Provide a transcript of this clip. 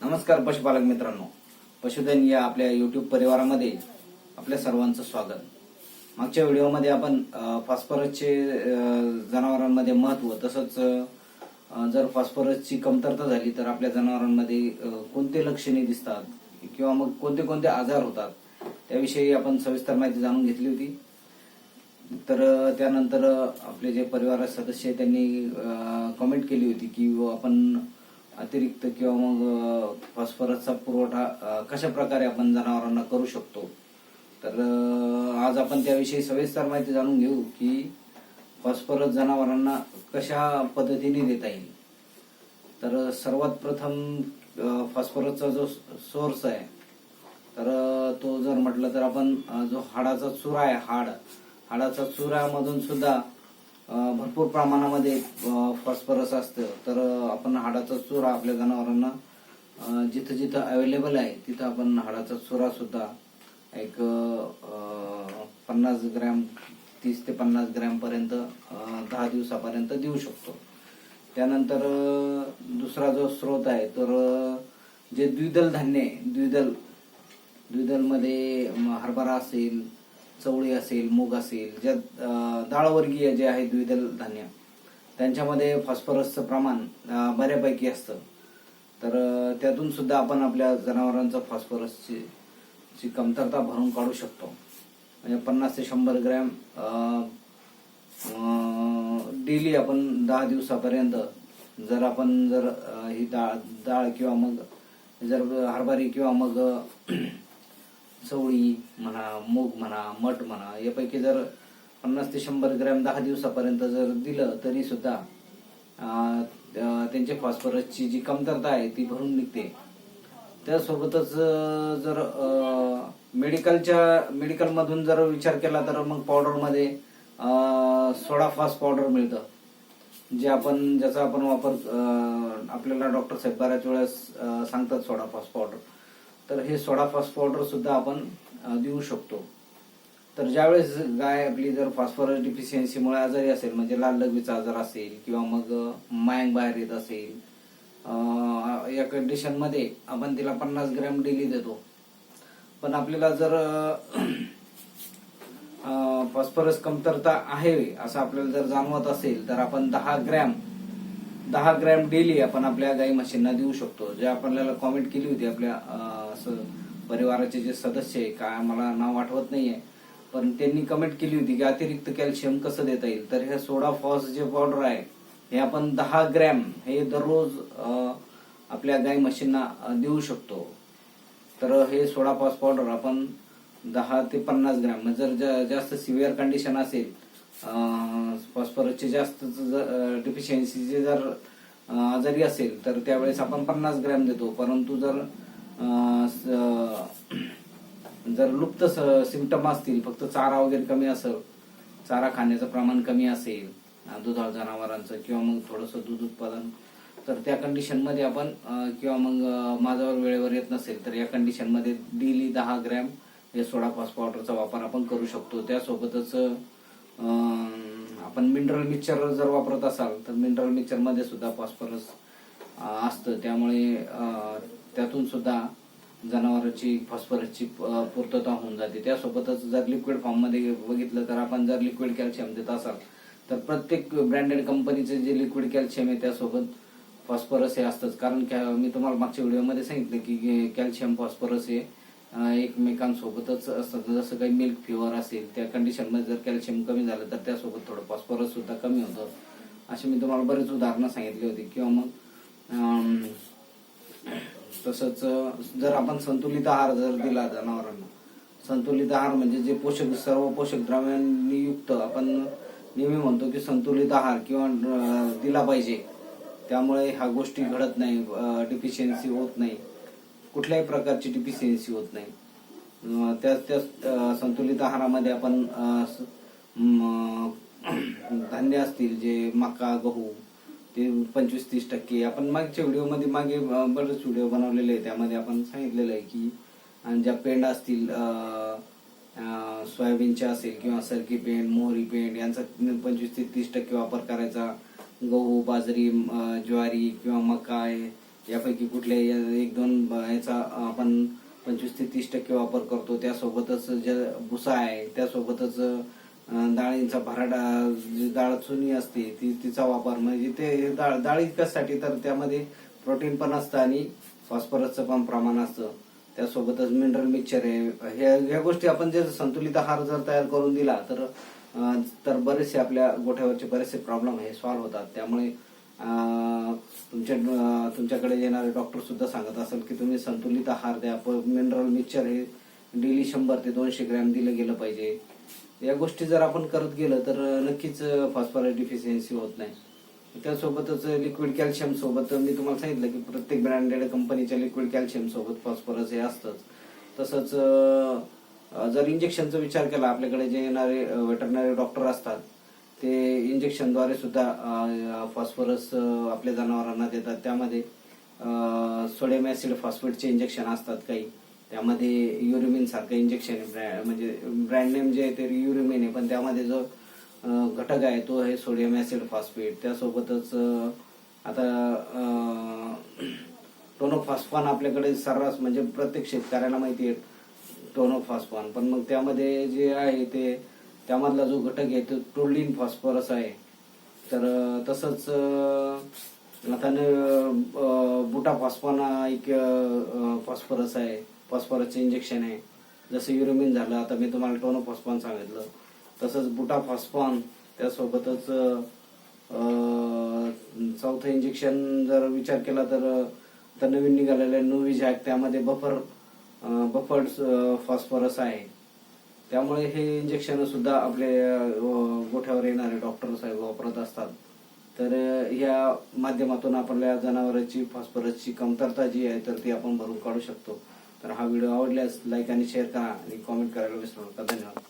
नमस्कार पशुपालक मित्रांनो. पशुधन या आपल्या युट्यूब परिवारामध्ये आपल्या सर्वांचं स्वागत. मागच्या व्हिडिओमध्ये आपण फॉस्फरसचे जनावरांमध्ये महत्त्व तसंच जर फॉस्फरसची कमतरता झाली तर आपल्या जनावरांमध्ये कोणते लक्षणे दिसतात किंवा मग कोणते कोणते आजार होतात त्याविषयी आपण सविस्तर माहिती जाणून घेतली होती. तर त्यानंतर आपले जे परिवार सदस्य त्यांनी कमेंट केली होती की व आपण अतिरिक्त किंवा मग फॉस्फरसचा पुरवठा कशा प्रकारे आपण जनावरांना करू शकतो? तर आज आपण त्याविषयी सविस्तर माहिती जाणून घेऊ की फॉस्फरस जनावरांना कशा पद्धतीने देता येईल. तर सर्वात प्रथम फॉस्फरसचा जो सोर्स आहे तर तो जर म्हटलं तर आपण जो हाडाचा चुरा आहे हाड हाडाचा चुरामधून सुद्धा भरपूर प्रमाणामध्ये फॉस्फरस असतं. तर आपण हाडाचा चुरा आपल्या जनावरांना जिथं जिथं अवेलेबल आहे तिथं आपण हाडाचा चुरा सुद्धा एक पन्नास ग्रॅम तीस ते पन्नास ग्रॅमपर्यंत दहा दिवसापर्यंत देऊ शकतो. त्यानंतर दुसरा जो स्रोत आहे तर जे द्विदल धान्य आहे द्विदल द्विदलमध्ये हरभरा असेल चवळी असेल मूग असेल ज्या डाळवर्गीय जे आहे द्विदल धान्य त्यांच्यामध्ये फॉस्फरसचं प्रमाण बऱ्यापैकी असतं. तर त्यातून सुद्धा आपण आपल्या जनावरांचं फॉस्फरसची ची कमतरता भरून काढू शकतो. म्हणजे पन्नास ते शंभर ग्रॅम डेली आपण दहा दिवसापर्यंत जर आपण जर ही डाळ डाळ किंवा मग जर हरभरी किंवा मग चवळी म्हणा मूग म्हणा मठ म्हणा यापैकी जर पन्नास ते शंभर ग्रॅम दहा दिवसापर्यंत जर दिलं तरी सुद्धा त्यांची फॉस्फरसची जी कमतरता आहे ती भरून निघते. त्यासोबतच जर मेडिकलच्या मेडिकलमधून जर विचार केला तर मग पावडरमध्ये सोडा फास्ट पावडर मिळतं. जे आपण ज्याचा आपण वापर आपल्याला डॉक्टर साहेब बऱ्याच वेळेस सांगतात सोडा फास्ट पावडर. तर हे सोडा फास सुद्धा आपण देऊ शकतो. तर ज्यावेळेस गाय आपली जर फॉस्फरस डिफिशियन्सीमुळे आजारी असेल म्हणजे लाल लगवीचा आजार असेल किंवा मग मायंग बाहेर येत असेल या कंडिशनमध्ये आपण तिला पन्नास ग्रॅम डेली देतो. पण आपल्याला जर फॉस्फरस कमतरता आहे असं आपल्याला जर जाणवत असेल तर आपण दहा ग्रॅम दहा ग्रॅम डेली आपण आपल्या गाई म्हशींना देऊ शकतो. जे आपल्याला कॉमेंट केली होती आपल्या असं परिवाराचे जे सदस्य आहे काय मला नाव आठवत नाहीये पण त्यांनी कमेंट केली होती की अतिरिक्त कॅल्शियम कसं देता येईल? तर हे सोडा फॉस जे पावडर आहे हे आपण दहा ग्रॅम हे दररोज आपल्या गाई म्हशींना देऊ शकतो. तर हे सोडा फॉस पावडर आपण दहा ते पन्नास ग्रॅम जर जास्त सिव्हिअर कंडिशन असेल फॉस्फरसचे जास्त डिफिशियन्सीचे जर आजारी असेल तर त्यावेळेस आपण पन्नास ग्रॅम देतो. परंतु जर जर लुप्त सिमटम असतील फक्त चारा वगैरे कमी असेल चारा खाण्याचं प्रमाण कमी असेल दुधाळ जनावरांचं किंवा मग थोडंसं दूध उत्पादन तर त्या कंडिशनमध्ये आपण किंवा मग माझ्यावर वेळेवर येत नसेल तर या कंडिशनमध्ये डेली दहा ग्रॅम हे सोडा फॉस पावडरचा वापर आपण करू शकतो. त्यासोबतच आपण मिनरल मिक्सचर जर वापरत असाल तर मिनरल मिक्सरमध्ये सुद्धा फॉस्फरस असतं. त्यामुळे त्यातून सुद्धा जनावरांची फॉस्फरसची पूर्तता होऊन जाते. त्यासोबतच जर लिक्विड फॉर्ममध्ये बघितलं तर आपण जर लिक्विड कॅल्शियम देत असाल तर प्रत्येक ब्रँडेड कंपनीचे जे लिक्विड कॅल्शियम आहे त्यासोबत फॉस्फरस हे असतंच. कारण मी तुम्हाला मागच्या व्हिडिओमध्ये सांगितलं की कॅल्शियम फॉस्फरस हे एकमेकांसोबतच असतात. जसं काही मिल्क फिवर असेल त्या कंडिशनमध्ये जर कॅल्शियम कमी झालं तर त्यासोबत थोडं फॉस्फरस सुद्धा कमी होतं. असे मी तुम्हाला बरेच उदाहरणं सांगितली होती. किंवा मग तसंच जर आपण संतुलित आहार जर दिला जनावरांना संतुलित आहार म्हणजे जे पोषक सर्व पोषक द्रव्यांनी युक्त आपण नेहमी म्हणतो की संतुलित आहार किंवा दिला पाहिजे. त्यामुळे ह्या गोष्टी घडत नाही डिफिशियन्सी होत नाही. कुठल्याही प्रकारची डिफिशियन्सी होत नाही. त्याच त्याच संतुलित आहारामध्ये आपण धान्य असतील जे मका गहू ते पंचवीस तीस टक्के. आपण मागच्या व्हिडिओमध्ये मागे बरेच व्हिडिओ बनवलेले आहे त्यामध्ये आपण सांगितलेलं आहे की ज्या पेंड असतील सोयाबीनच्या असेल किंवा सरकी पेंड मोहरी पेंड यांचा पंचवीस ते तीस टक्के वापर करायचा. गहू बाजरी ज्वारी किंवा मका यापैकी कुठल्या एक दोन ब- याचा आपण पंचवीस ते तीस टक्के वापर करतो. त्यासोबतच जे भुसा आहे त्यासोबतच डाळींचा भराडा जी डाळ चुनी असते ती तिचा वापर. म्हणजे ते डाळ डाळ इतक्यासाठी तर त्यामध्ये प्रोटीन पण असतं आणि फॉस्फरसचं पण प्रमाण असतं. त्यासोबतच मिनरल मिक्सचर आहे. ह्या ह्या गोष्टी आपण जर संतुलित आहार जर तयार करून दिला तर तर बरेचसे आपल्या गोठ्यावरचे बरेचसे प्रॉब्लेम हे सॉल्व्ह होतात. त्यामुळे तुमच्या तुमच्याकडे येणारे डॉक्टर सुद्धा सांगत असेल की तुम्ही संतुलित आहार द्या. मिनरल मिक्सचर हे डेली शंभर ते दोनशे ग्रॅम दिलं गेलं पाहिजे. या गोष्टी जर आपण करत गेलं तर नक्कीच फॉस्फरस डिफिशियन्सी होत नाही. त्यासोबतच लिक्विड कॅल्शियम सोबत मी तुम्हाला सांगितलं की प्रत्येक ब्रँडेड कंपनीच्या लिक्विड कॅल्शियम सोबत फॉस्फरस हे असतंच. तसंच जर इंजेक्शनचा विचार केला आपल्याकडे जे येणारे व्हेटरनरी डॉक्टर असतात ते इंजेक्शनद्वारे सुद्धा फॉस्फरस आपल्या जनावरांना देतात. त्यामध्ये सोडियम ऍसिड फॉस्फेटचे इंजेक्शन असतात काही. त्यामध्ये युरिमिन सारखं इंजेक्शन आहे ब्रँड म्हणजे ब्रँड नेम जे आहे ते युरिमिन आहे. पण त्यामध्ये जो घटक आहे तो आहे सोडियम ऍसिड फॉस्फेट त्यासोबतच आता टोनोफॉस्फॉन आपल्याकडे सर्रास म्हणजे प्रत्येक शेतकऱ्याला माहिती आहे टोनोफॉस्फॉन पण मग त्यामध्ये जे आहे ते त्यामधला जो घटक आहे तो टोल्डिन फॉस्फरस आहे. तर तसंच आता न- बुटा फॉस्फॉना एक फॉस्फरस आहे. फॉस्फरसचे इंजेक्शन आहे. जसं युरोमिन झालं आता मी तुम्हाला टोनो फॉस्फॉन सांगितलं. तसंच बुटा फॉस्फॉन त्यासोबतच चौथं इंजेक्शन जर विचार केला तर आता नवीन निघालेलं नोविजॅक त्यामध्ये बफर बफर्ड फॉस्फरस आहे. त्यामुळे हे इंजेक्शन सुद्धा आपले गोठ्यावर येणारे डॉक्टर साहेब वापरत असतात. तर या माध्यमातून आपल्या जनावरांची फॉस्फरसची कमतरता जी आहे तर ती आपण भरून काढू शकतो. तर हा व्हिडिओ आवडल्यास लाईक आणि शेअर करा आणि कॉमेंट करायला विसरू नका. धन्यवाद.